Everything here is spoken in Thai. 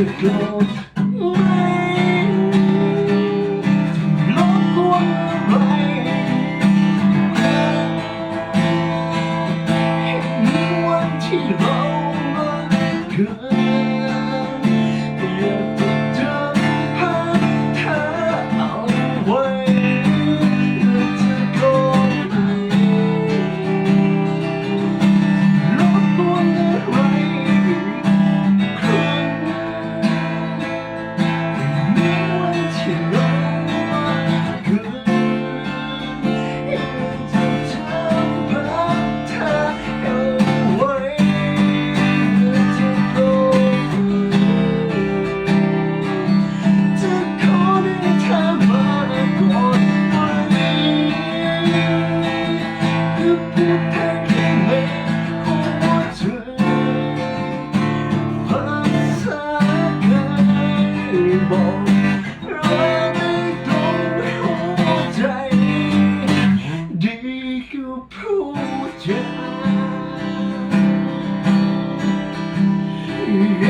ยุดลงลบกวนไปให้วันที่เรา you.